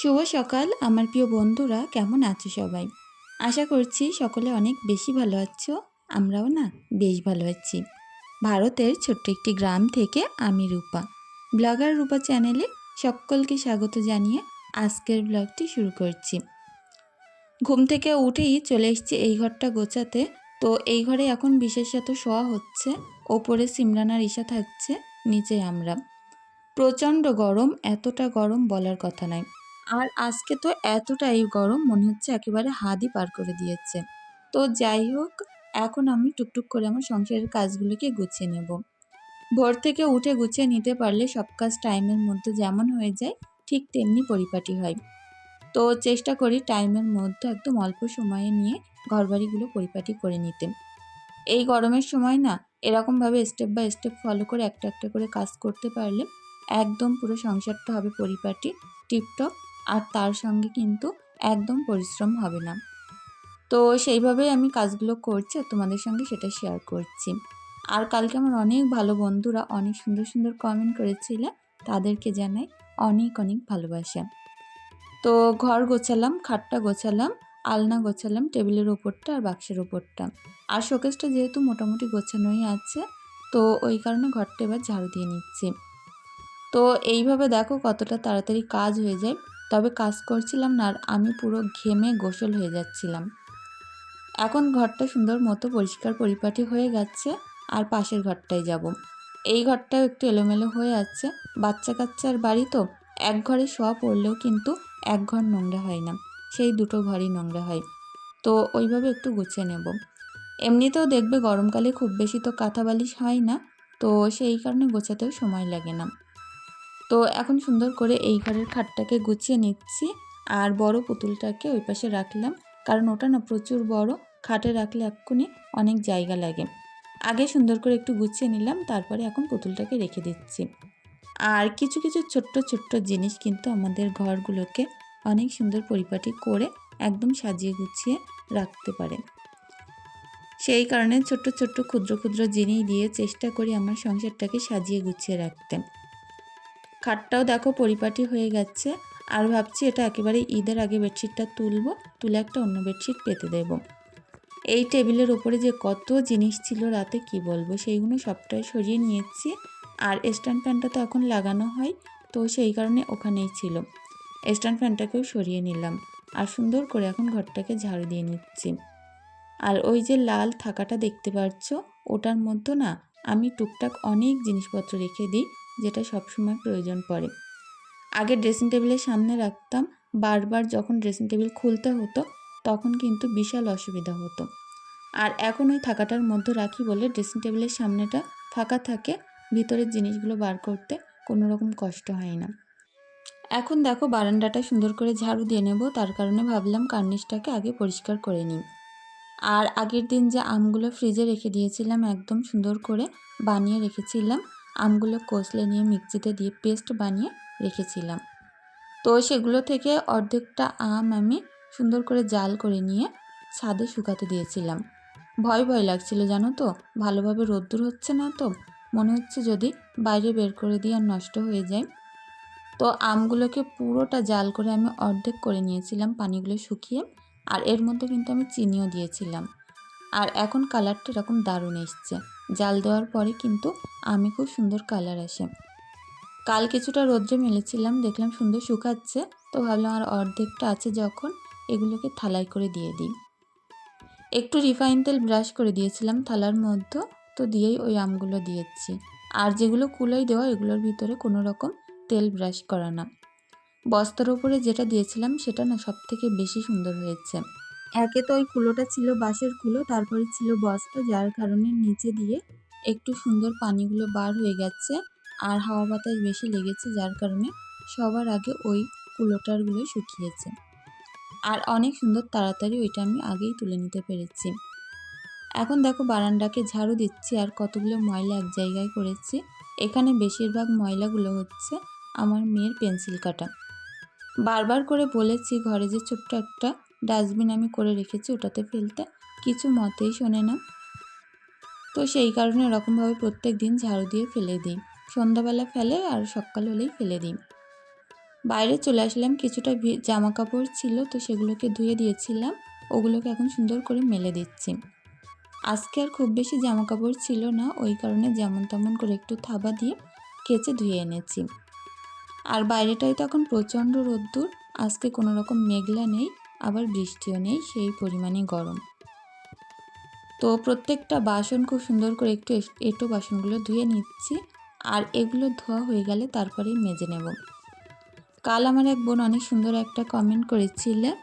শুভ সকাল, আমার প্রিয় বন্ধুরা, কেমন আছো সবাই? আশা করছি সকলে অনেক বেশি ভালো আছো, আমরাও না বেশ ভালো আছি। ভারতের ছোট্ট একটি গ্রাম থেকে আমি রূপা। ব্লগার রূপা চ্যানেলে সকলকে স্বাগত জানিয়ে আজকের ব্লগটি শুরু করছি। ঘুম থেকে উঠেই চলে এসেছি এই ঘরটা গোছাতে। তো এই ঘরে এখন বিশেষত শোয়া হচ্ছে, ওপরে সিমরানার ঈশা থাকছে, নিচে আমরা। প্রচণ্ড গরম, এতটা গরম বলার কথা নয় আর আজকে তো এতটাই গরম, মনে হচ্ছে একেবারে হাতই পার করে দিয়েছে। তো যাই হোক, এখন আমি টুকটুক করে আমার সংসারের কাজগুলোকে গুছিয়ে নেব। ভোর থেকে উঠে গুছিয়ে নিতে পারলে সব কাজ টাইমের মধ্যে যেমন হয়ে যায়, ঠিক তেমনি পরিপাটি হয়। তো চেষ্টা করি টাইমের মধ্যে একদম অল্প সময়ে নিয়ে ঘরবাড়িগুলো পরিপাটি করে নিতে। এই গরমের সময় না, এরকমভাবে স্টেপ বাই স্টেপ ফলো করে একটা একটা করে কাজ করতে পারলে একদম পুরো সংসারটা হবে পরিপাটি টিপটপ আর তার সঙ্গে কিন্তু একদম পরিশ্রম হবে না। তো সেইভাবেই আমি কাজগুলো করছি তোমাদের সঙ্গে সেটা শেয়ার করছি। আর কালকে আমার অনেক ভালো বন্ধুরা অনেক সুন্দর সুন্দর কমেন্ট করেছিলে, তাদেরকে জানাই অনেক অনেক ভালোবাসা। তো ঘর গোছালাম, খাটটা গোছালাম, আলনা গোছালাম, টেবিলের ওপরটা আর বাক্সের ওপরটা। আর শোকেসটা যেহেতু মোটামুটি গোছানোই আছে, তো ওই কারণে ঘরটা এবার ঝাড়ু দিয়ে নিচ্ছি। তো এইভাবে দেখো কতটা তাড়াতাড়ি কাজ হয়ে যায়। তবে কাজ করছিলাম না আর আমি পুরো ঘেমে গোসল হয়ে যাচ্ছিলাম। এখন ঘরটা সুন্দর মতো পরিষ্কার পরিপাটি হয়ে গেছে আর পাশের ঘরটায় যাব। এই ঘরটাও একটু এলোমেলো হয়ে আছে বাচ্চা কাচ্চার বাড়ি তো। এক ঘরে শোয়া পড়লেও কিন্তু এক ঘর নোংরা হয় না, সেই দুটো ঘরই নোংরা হয়। তো ওইভাবে একটু গুছিয়ে নেব। এমনিতেও দেখবে গরমকালে খুব বেশি তো কাঁথা বালিশ হয় না, তো সেই কারণে গোছাতেও সময় লাগে না। তো এখন সুন্দর করে এই ঘরের খাটটাকে গুছিয়ে নিচ্ছি আর বড় পুতুলটাকে ওই পাশে রাখলাম। কারণ ওটা না প্রচুর বড়, খাটে রাখলে এক্ষুনি অনেক জায়গা লাগে। আগে সুন্দর করে একটু গুছিয়ে নিলাম, তারপরে এখন পুতুলটাকে রেখে দিচ্ছি। আর কিছু কিছু ছোট্ট ছোট্ট জিনিস কিন্তু আমাদের ঘরগুলোকে অনেক সুন্দর পরিপাটি করে একদম সাজিয়ে গুছিয়ে রাখতে পারে। সেই কারণে ছোট্ট ছোট্ট, ক্ষুদ্র ক্ষুদ্র জিনিস দিয়ে চেষ্টা করি আমার সংসারটাকে সাজিয়ে গুছিয়ে রাখতে। খাটটাও দেখো পরিপাটি হয়ে গেছে। আর ভাবছি এটা একেবারে ঈদের আগে বেডশিটটা তুলব, তুলে একটা অন্য বেডশিট পেতে দেব। এই টেবিলের ওপরে যে কত জিনিস ছিল রাতে, কি বলব? সেইগুলো সবটাই সরিয়ে নিয়েছি। আর স্ট্যান্ড ফ্যানটা তো এখন লাগানো হয়, তো সেই কারণে ওখানেই ছিল। স্ট্যান্ড ফ্যানটাকেও সরিয়ে নিলাম। আর সুন্দর করে এখন ঘরটাকে ঝাড়ু দিয়ে নিচ্ছি। আর ওই যে লাল থাকাটা দেখতে পাচ্ছ, ওটার মধ্যে না আমি টুকটাক অনেক জিনিসপত্র রেখে দিই। যেটা সবসময় প্রয়োজন পড়ে। আগে ড্রেসিং টেবিলের সামনে রাখতাম, বারবার যখন ড্রেসিং টেবিল খুলতে হতো, তখন কিন্তু বিশাল অসুবিধা হতো। আর এখন ওই থাকাটার মধ্যে রাখি বলে ড্রেসিং টেবিলের সামনেটা ফাঁকা থাকে, ভিতরের জিনিসগুলো বার করতে কোনো রকম কষ্ট হয় না। এখন দেখো বারান্দাটা সুন্দর করে ঝাড়ু দিয়ে নেব, তার কারণে ভাবলাম কার্নিশটাকে আগে পরিষ্কার করে নিই। আর আগের দিন যে আমগুলো ফ্রিজে রেখে দিয়েছিলাম, একদম সুন্দর করে বানিয়ে রেখেছিলাম আমগুলো কষলে নিয়ে মিক্সিতে দিয়ে পেস্ট বানিয়ে রেখেছিলাম। তো সেগুলো থেকে অর্ধেকটা আম আমি সুন্দর করে জাল করে নিয়ে ছাদে শুকাতে দিয়েছিলাম। ভয় ভয় লাগছিল, জানো তো? ভালোভাবে রোদ্দুর হচ্ছে না তো? মনে হচ্ছে যদি বাইরে বের করে দিয়ে আর নষ্ট হয়ে যায়। তো আমগুলোকে পুরোটা জাল করে আমি অর্ধেক করে নিয়েছিলাম পানিগুলো শুকিয়ে আর এর মধ্যে কিন্তু আমি চিনিও দিয়েছিলাম। আর এখন কালারটা এরকম দারুণ এসছে। জাল দেওয়ার পরে কিন্তু আমি খুব সুন্দর কালার আসে। কাল কিছুটা রোদ্রে মেলেছিলাম, দেখলাম সুন্দর শুকাচ্ছে, তো ভাবলাম আর অর্ধেকটা আছে যখন এগুলোকে থালাই করে দিয়ে দিই। একটু রিফাইন তেল ব্রাশ করে দিয়েছিলাম থালার মধ্যে, তো দিয়েই ওই আমগুলো দিয়েছি। আর যেগুলো কুলোই দেওয়া, এগুলোর ভিতরে কোনো রকম তেল ব্রাশ করা না। বস্তার ওপরে যেটা দিয়েছিলাম, সেটা না সব থেকে বেশি সুন্দর হয়েছে। একে তো ওই কুলোটা ছিল বাঁশের কুলো, তারপরে ছিল বস্তা, যার কারণে নিচে দিয়ে একটু সুন্দর পানিগুলো বার হয়ে গেছে আর হাওয়া বাতাস বেশি লেগেছে, যার কারণে সবার আগে ওই কুলোটারগুলো শুকিয়েছে। আর অনেক সুন্দর তাড়াতাড়ি ওইটা আমি আগেই তুলে নিতে পেরেছি। এখন দেখো বারান্দাকে ঝাড়ু দিচ্ছি আর কতগুলো ময়লা এক জায়গায় করেছি। এখানে বেশিরভাগ ময়লাগুলো হচ্ছে আমার মেয়ের পেন্সিল কাটা। বারবার করে বলেছি ঘরে যে ছোট্ট একটা ডাস্টবিন আমি করে রেখেছি ওটাতে ফেলতে। কিছু মতেই শোনে না। তো সেই কারণে এরকমভাবে প্রত্যেক দিন ঝাড়ু দিয়ে ফেলে দিই। সন্ধ্যাবেলা ফেলে আর সকাল হলেই ফেলে দিই। বাইরে চলে আসলাম, কিছুটা জামা কাপড় ছিল তো সেগুলোকে ধুয়ে দিয়েছিলাম। ওগুলোকে এখন সুন্দর করে মেলে দিচ্ছি। আজকে আর খুব বেশি জামা কাপড় ছিল না, ওই কারণে যেমন তেমন করে একটু থাবা দিয়ে কেচে ধুয়ে এনেছি। আর বাইরেটাই তো এখন প্রচণ্ড রোদ্দুর, আজকে কোনো রকম মেঘলা নেই। আবার বৃষ্টিও নেই, সেই পরিমাণে গরম। তো প্রত্যেকটা বাসন খুব সুন্দর করে একটু এঁটো বাসনগুলো ধুয়ে নিচ্ছি, আর এগুলো ধোয়া হয়ে গেলে তারপরেই মেজে নেব। কাল আমার এক বোন অনেক সুন্দর একটা কমেন্ট করেছিলে।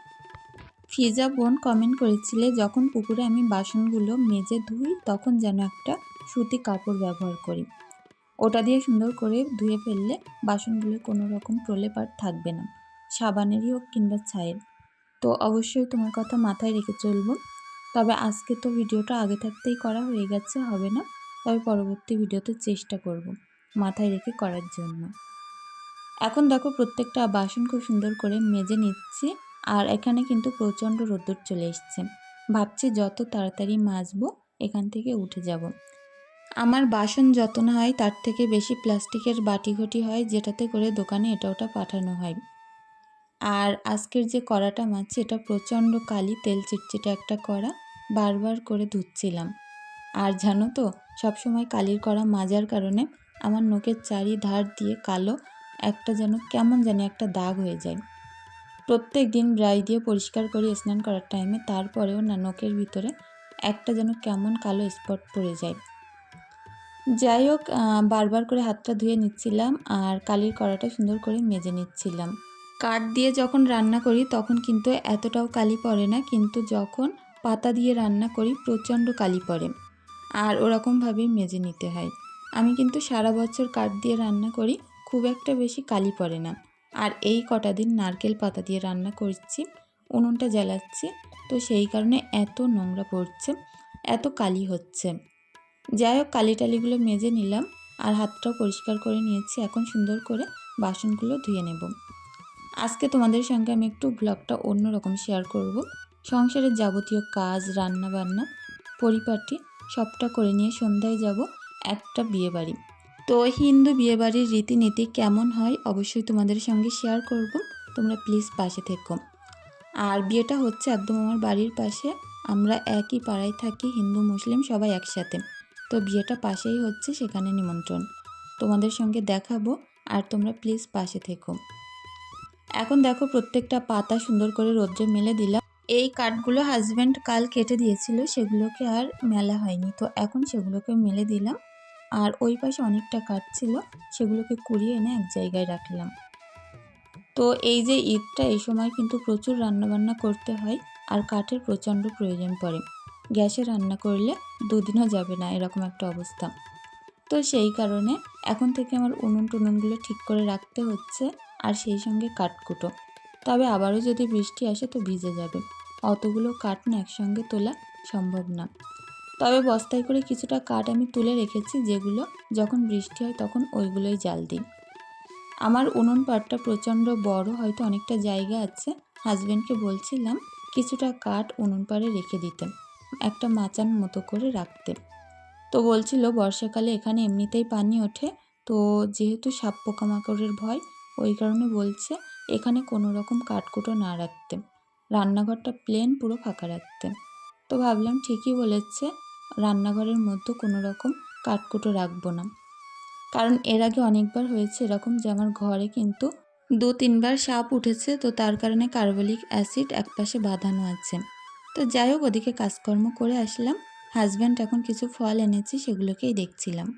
ফিজা বোন কমেন্ট করেছিলে, যখন পুকুরে আমি বাসনগুলো মেজে ধুই, তখন যেন একটা সুতি কাপড় ব্যবহার করি। ওটা দিয়ে সুন্দর করে ধুয়ে ফেললে বাসনগুলো কোনো রকম প্রলেপ আর থাকবে না। সাবানেরই হোক কিংবা ছায়ের তো অবশ্যই তোমার কথা মাথায় রেখে চলবো। তবে আজকে তো ভিডিওটা আগে থাকতেই করা হয়ে গেছে, হবে না? তবে পরবর্তী ভিডিওতে চেষ্টা করব মাথায় রেখে করার জন্য। এখন দেখো প্রত্যেকটা বাসন খুব সুন্দর করে মেজে নিচ্ছি, আর এখানে কিন্তু প্রচণ্ড রোদ্দুর চলে এসছে। ভাবছি যত তাড়াতাড়ি মাজবো এখান থেকে উঠে যাব। আমার বাসন যত না হয় তার থেকে বেশি প্লাস্টিকের বাটি ঘটি হয় যেটাতে করে দোকানে এটা ওটা পাঠানো হয়। আর আজকের যে কড়াটা মাছি এটা প্রচণ্ড কালি তেল চিটচিটে একটা কড়া, বারবার করে ধুচ্ছিলাম। আর জানো তো, সবসময় কালির কড়া মাজার কারণে আমার নোকের চারি ধার দিয়ে কালো একটা যেন, কেমন জানি একটা দাগ হয়ে যায়। প্রত্যেক দিন ব্রাই দিয়ে পরিষ্কার করি স্নান করার টাইমে তারপরেও না নোকের ভিতরে একটা যেন কেমন কালো স্পট পড়ে যায়। যাই হোক বারবার করে হাতটা ধুয়ে নিচ্ছিলাম আর কালির কড়াটা সুন্দর করে মেজে নিচ্ছিলাম। কাঠ দিয়ে যখন রান্না করি, তখন কিন্তু এতটাও কালি পড়ে না, কিন্তু যখন পাতা দিয়ে রান্না করি, প্রচণ্ড কালি পড়ে। আর ওরকমভাবেই মেজে নিতে হয়। আমি কিন্তু সারা বছর কাঠ দিয়ে রান্না করি, খুব একটা বেশি কালি পড়ে না। আর এই কটা দিন নারকেল পাতা দিয়ে রান্না করছি, উনুনটা জ্বালাচ্ছি, তো সেই কারণে এত নোংরা পড়ছে, এত কালি হচ্ছে। যাই হোক, কালি টালিগুলো মেজে নিলাম, আর হাতটাও পরিষ্কার করে নিয়েছি, এখন সুন্দর করে বাসনগুলো ধুয়ে নেব। আজকে তোমাদের সঙ্গে আমি একটু ব্লগটা অন্যরকম শেয়ার করব। সংসারের যাবতীয় কাজ রান্না বান্না পরিপাটি, সবটা করে নিয়ে সন্ধ্যায় যাব একটা বিয়েবাড়ি। তো হিন্দু বিয়েবাড়ির রীতিনীতি কেমন হয় অবশ্যই তোমাদের সঙ্গে শেয়ার করব। তোমরা প্লিজ পাশে থেকো। আর বিয়েটা হচ্ছে একদম আমার বাড়ির পাশে। আমরা একই পাড়ায় থাকি, হিন্দু, মুসলিম, সবাই একসাথে। তো বিয়েটা পাশেই হচ্ছে, সেখানে নিমন্ত্রণ। তোমাদের সঙ্গে দেখাবো আর তোমরা প্লিজ পাশে থেকো। এখন দেখো প্রত্যেকটা পাতা সুন্দর করে রোদ্রে মেলে দিলাম। এই কাঠগুলো হাজব্যান্ড কাল কেটে দিয়েছিল, সেগুলোকে আর মেলা হয়নি। তো এখন সেগুলোকে মেলে দিলাম। আর ওই পাশে অনেকটা কাঠ ছিল, সেগুলোকে কুড়িয়ে এনে এক জায়গায় রাখলাম। তো এই যে ঈদটা, এই সময় কিন্তু প্রচুর রান্নাবান্না করতে হয় আর কাঠের প্রচণ্ড প্রয়োজন পড়ে। গ্যাসে রান্না করলে দুদিনও যাবে না, এরকম একটা অবস্থা। তো সেই কারণে এখন থেকে আমার উনুন টুনুনগুলো ঠিক করে রাখতে হচ্ছে। আর সেই সঙ্গে কাঠকুটো। তবে আবারও যদি বৃষ্টি আসে তো ভিজে যাবে। অতগুলো কাঠ না একসঙ্গে তোলা সম্ভব না। তবে বস্তায় করে কিছুটা কাঠ আমি তুলে রেখেছি, যেগুলো যখন বৃষ্টি হয় তখন ওইগুলোই জাল দিই। আমার উনুন পাটটা প্রচণ্ড বড়, হয়তো অনেকটা জায়গা আছে। হাজব্যান্ডকে বলছিলাম কিছুটা কাঠ উনুন পাড়ে রেখে দিতে, একটা মাচান মতো করে রাখতে। তো বলছিল, বর্ষাকালে এখানে এমনিতেই পানি ওঠে, তো যেহেতু সাপ পোকামাকড়ের ভয় ওই কারণে বলছে, এখানে কোনো রকম কাঠকুটো না রাখতে। রান্নাঘরটা প্লেন পুরো ফাঁকা রাখতে। তো ভাবলাম ঠিকই বলেছে, রান্নাঘরের মধ্যে কোনো রকম কাঠকুটো রাখব না। কারণ এর আগে অনেকবার হয়েছে এরকম যে আমার ঘরে কিন্তু দু তিনবার সাপ উঠেছে, তো তার কারণে কার্বলিক অ্যাসিড একপাশে বাঁধানো আছে। তো যাই হোক, ওদিকে কাজকর্ম করে আসলাম। হাজব্যান্ড এখন কিছু ফল এনেছে, সেগুলোকেই দেখছিলাম।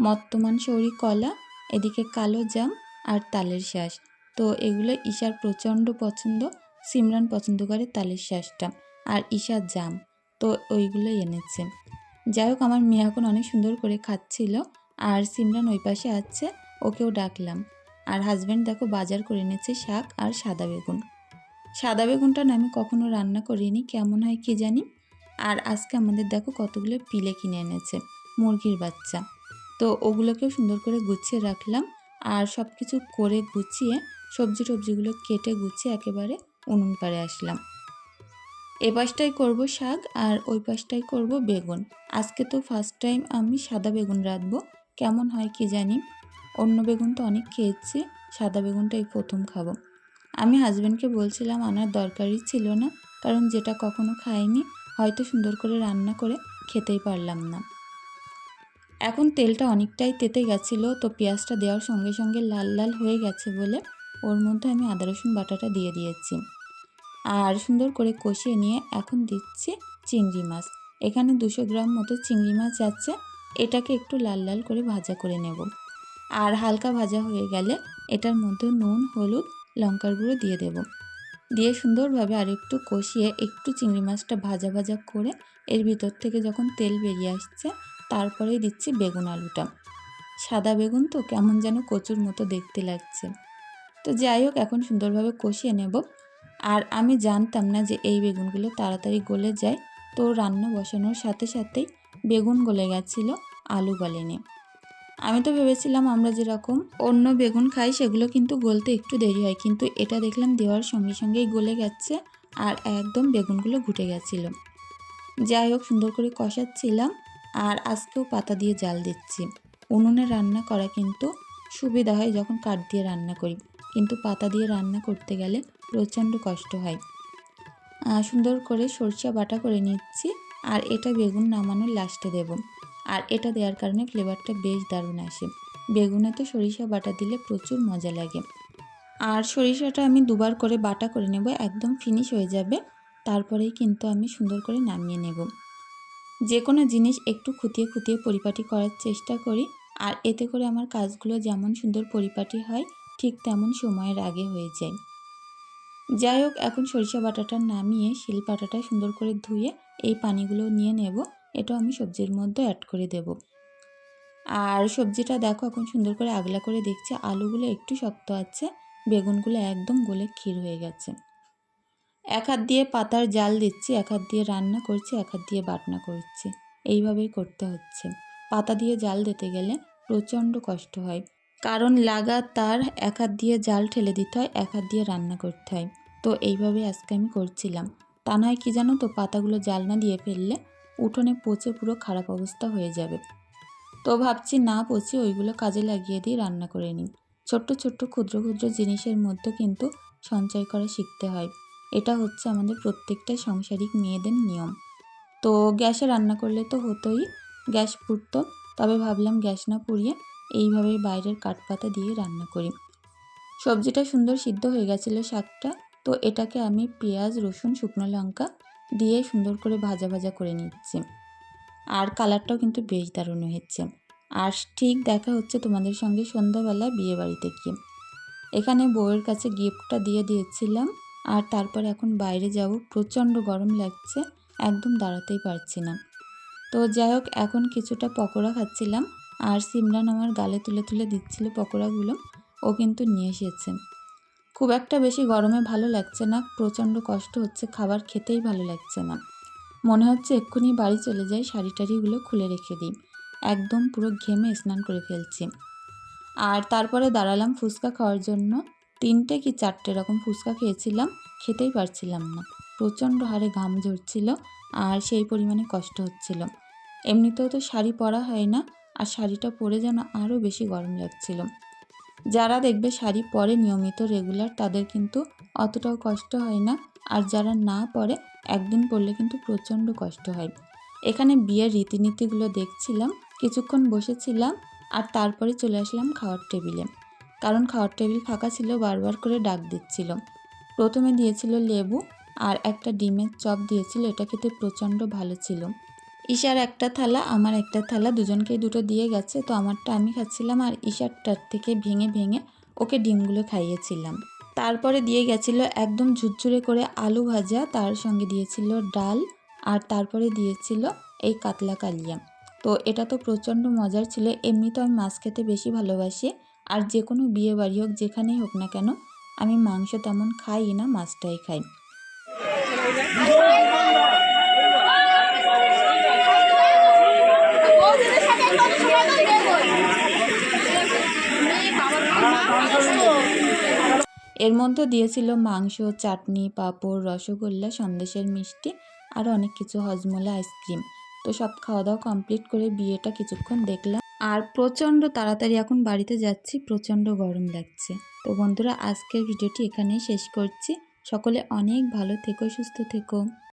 মত্তমান সৌরি কলা, এদিকে কালো জাম আর তালের শ্বাস তো এগুলো ঈশার প্রচণ্ড পছন্দ, সিমরান পছন্দ করে তালের শ্বাসটা আর ঈশার জাম। তো ওইগুলোই এনেছে। যাই হোক, আমার মেয়ে এখন অনেক সুন্দর করে খাচ্ছিল আর সিমরান ওই পাশে আছে, ওকেও ডাকলাম। আর হাজব্যান্ড দেখো বাজার করে এনেছে শাক আর সাদা বেগুন। সাদা বেগুনটা না আমি কখনো রান্না করিনি, কেমন হয় কি জানি? আর আজকে আমাদের দেখো কতগুলো পিলে কিনে এনেছে, মুরগির বাচ্চা। তো ওগুলোকেও সুন্দর করে গুছিয়ে রাখলাম। আর সব কিছু করে গুছিয়ে সবজি টবজিগুলো কেটে গুছিয়ে একেবারে উনুন পাড়ে আসলাম। এ পাশটাই করব শাক আর ওই পাশটাই করব বেগুন। আজকে তো ফার্স্ট টাইম আমি সাদা বেগুন রাঁধবো। কেমন হয় কি জানি? অন্য বেগুন তো অনেক খেয়েছি, সাদা বেগুনটা এই প্রথম খাব। আমি হাজব্যান্ডকে বলছিলাম, আনার দরকারই ছিল না, কারণ যেটা কখনো খাইনি, হয়তো সুন্দর করে রান্না করে খেতেই পারলাম না। এখন তেলটা অনেকটাই তেতে গেছিল, তো পেঁয়াজটা দেওয়ার সঙ্গে সঙ্গে লাল লাল হয়ে গেছে বলে ওর মধ্যে আমি আদা, রসুন বাটাটা দিয়ে দিয়েছি। আর সুন্দর করে কষিয়ে নিয়ে এখন দিচ্ছি চিংড়ি মাছ। এখানে দুশো গ্রাম মতো চিংড়ি মাছ আছে, এটাকে একটু লাল লাল করে ভাজা করে নেব। আর হালকা ভাজা হয়ে গেলে এটার মধ্যে নুন, হলুদ, লঙ্কার গুঁড়ো দিয়ে দেব। দিয়ে সুন্দরভাবে আর একটু কষিয়ে একটু চিংড়ি মাছটা ভাজা ভাজা করে এর ভিতর থেকে যখন তেল বেরিয়ে আসছে তারপরেই দিচ্ছি বেগুন আলুটা। সাদা বেগুন তো কেমন যেন কচুর মতো দেখতে লাগছে। তো যাই হোক, এখন সুন্দরভাবে কষিয়ে নেব। আর আমি জানতাম না যে এই বেগুনগুলো তাড়াতাড়ি গলে যায়। তো রান্না বসানোর সাথে সাথেই বেগুন গলে গেছিল, আলু গলেনি। আমি তো ভেবেছিলাম আমরা যেরকম অন্য বেগুন খাই, সেগুলো কিন্তু গলতে একটু দেরি হয়। কিন্তু এটা দেখলাম দেওয়ার সঙ্গে সঙ্গেই গলে গেছে আর একদম বেগুনগুলো ঘুটে গেছিল। যাই হোক, সুন্দর করে কষাচ্ছিলাম। আর আজকেও পাতা দিয়ে জাল দিচ্ছি। উনুনে রান্না করা কিন্তু সুবিধা হয় যখন কাঠ দিয়ে রান্না করি। কিন্তু পাতা দিয়ে রান্না করতে গেলে প্রচণ্ড কষ্ট হয়। সুন্দর করে সরষা বাটা করে নিচ্ছি আর এটা বেগুন নামানোর লাস্টে দেব। আর এটা দেওয়ার কারণে ফ্লেভারটা বেশ দারুণ আসে। বেগুনে তো সরিষা বাটা দিলে প্রচুর মজা লাগে। আর সরিষাটা আমি দুবার করে বাটা করে নেব, একদম ফিনিশ হয়ে যাবে। তারপরেই কিন্তু আমি সুন্দর করে নামিয়ে নেব। যে কোনো জিনিস একটু খুঁটিয়ে খুঁটিয়ে পরিপাটি করার চেষ্টা করি, আর এতে করে আমার কাজগুলো যেমন সুন্দর পরিপাটি হয়, ঠিক তেমন সময়ের আগে হয়ে যায়। যাই হোক, এখন সরিষা বাটাটা নামিয়ে শিল পাটাটা সুন্দর করে ধুয়ে এই পানিগুলো নিয়ে নেব, এটাও আমি সবজির মধ্যে অ্যাড করে দেব। আর সবজিটা দেখো, এখন সুন্দর করে আগলা করে দেখছি, আলুগুলো একটু শক্ত আছে, বেগুনগুলো একদম গলে ক্ষীর হয়ে গেছে। এক হাত দিয়ে পাতার জাল দিচ্ছি, এক হাত দিয়ে রান্না করছি, এক হাত দিয়ে বাটনা করছি। এইভাবেই করতে হচ্ছে। পাতা দিয়ে জাল দিতে গেলে প্রচণ্ড কষ্ট হয়। কারণ লাগাতার এক হাত দিয়ে জাল ঠেলে দিতে হয়, এক হাত দিয়ে রান্না করতে হয়। তো এইভাবে আজকে আমি করছিলাম। তা নয় কি জানো তো, পাতাগুলো জাল না দিয়ে ফেললে উঠোনে পচে পুরো খারাপ অবস্থা হয়ে যাবে। তো ভাবছি না পচে, ওইগুলো কাজে লাগিয়ে দিয়ে রান্না করে নিই। ছোট্ট ছোট্ট ক্ষুদ্র ক্ষুদ্র জিনিসের মধ্যে কিন্তু সঞ্চয় করা শিখতে হয়। এটা হচ্ছে আমাদের প্রত্যেকটা সাংসারিক মেয়েদের নিয়ম। তো গ্যাসে রান্না করলে তো হতোই, গ্যাস পুড়তো, তবে ভাবলাম গ্যাস না পুড়িয়ে এইভাবে বাইরের কাঠপাতা দিয়ে রান্না করি। সবজিটা সুন্দর সিদ্ধ হয়ে গেছিল শাকটা, তো এটাকে আমি পেঁয়াজ, রসুন, শুকনো লঙ্কা দিয়ে সুন্দর করে ভাজা ভাজা করে নিচ্ছি। আর কালারটাও কিন্তু বেশ দারুণ হয়েছে। আর ঠিক দেখা হচ্ছে তোমাদের সঙ্গে সন্ধ্যাবেলা বিয়ে বাড়িতে গিয়ে। এখানে বউয়ের কাছে গিফটটা দিয়ে দিয়েছিলাম। আর তারপর এখন বাইরে যাব। প্রচণ্ড গরম লাগছে, একদম দাঁড়াতেই পারছি না। তো যাই হোক, এখন কিছুটা পকোড়া খাচ্ছিলাম আর সিমরান আমার গালে তুলে তুলে দিচ্ছিল পকোড়াগুলো। ও কিন্তু নিয়ে এসেছে। খুব একটা বেশি গরমে ভালো লাগছে না, প্রচণ্ড কষ্ট হচ্ছে, খাবার খেতেই ভালো লাগছে না। মনে হচ্ছে এক্ষুনি বাড়ি চলে যাই, শাড়ি টাড়িগুলো খুলে রেখে দিই। একদম পুরো ঘেমে স্নান করে ফেলছি। আর তারপরে দাঁড়ালাম ফুচকা খাওয়ার জন্য। তিনটে কি চারটে রকম ফুচকা খেয়েছিলাম, খেতেই পারছিলাম না। প্রচণ্ড হারে ঘাম ঝরছিল আর সেই পরিমাণে কষ্ট হচ্ছিল। এমনিতেও তো শাড়ি পরা হয় না আর শাড়িটা পরে যেন আরও বেশি গরম লাগছিল। যারা দেখবে শাড়ি পরে নিয়মিত রেগুলার তাদের কিন্তু অতটাও কষ্ট হয় না আর যারা না পরে একদিন পরলে কিন্তু প্রচণ্ড কষ্ট হয়। এখানে বিয়ের রীতিনীতিগুলো দেখছিলাম, কিছুক্ষণ বসেছিলাম আর তারপরে চলে আসলাম খাওয়ার টেবিলে। কারণ খাওয়ার টেবিল ফাঁকা ছিল, বারবার করে ডাক দিচ্ছিল। প্রথমে দিয়েছিল লেবু আর একটা ডিমের চপ দিয়েছিল, এটা খেতে প্রচণ্ড ভালো ছিল। ঈশার একটা থালা, আমার একটা থালা, দুজনকেই দুটো দিয়ে গেছে, তো আমারটা আমি খাচ্ছিলাম আর ঈশারটার থেকে ভেঙে ভেঙে ওকে ডিমগুলো খাইয়েছিলাম। তারপরে দিয়ে গেছিল একদম ঝুরঝুরে করে আলু ভাজা, তার সঙ্গে দিয়েছিল ডাল আর তারপরে দিয়েছিল এই কাতলা কালিয়া। তো এটা তো প্রচণ্ড মজার ছিল, এমনি তো আমি মাছ খেতে বেশি ভালোবাসি আর যে কোনো বিয়ে বাড়ি হোক যেখানেই হোক না কেন, আমি মাংস তেমন খাই না, মাছটাই খাই। এর মধ্যে দিয়েছিল মাংস, চাটনি, পাঁপড়, রসগোল্লা, সন্দেশের মিষ্টি আর অনেক কিছু, হজমোলা, আইসক্রিম। তো সব খাওয়া দাওয়া কমপ্লিট করে বিয়েটা কিছুক্ষণ দেখলাম। আর প্রচণ্ড তাড়াতাড়ি এখন বাড়িতে যাচ্ছি, প্রচণ্ড গরম লাগছে। তো বন্ধুরা, আজকের ভিডিওটি এখানেই শেষ করছি। সকলে অনেক ভালো থেকো, সুস্থ থেকো।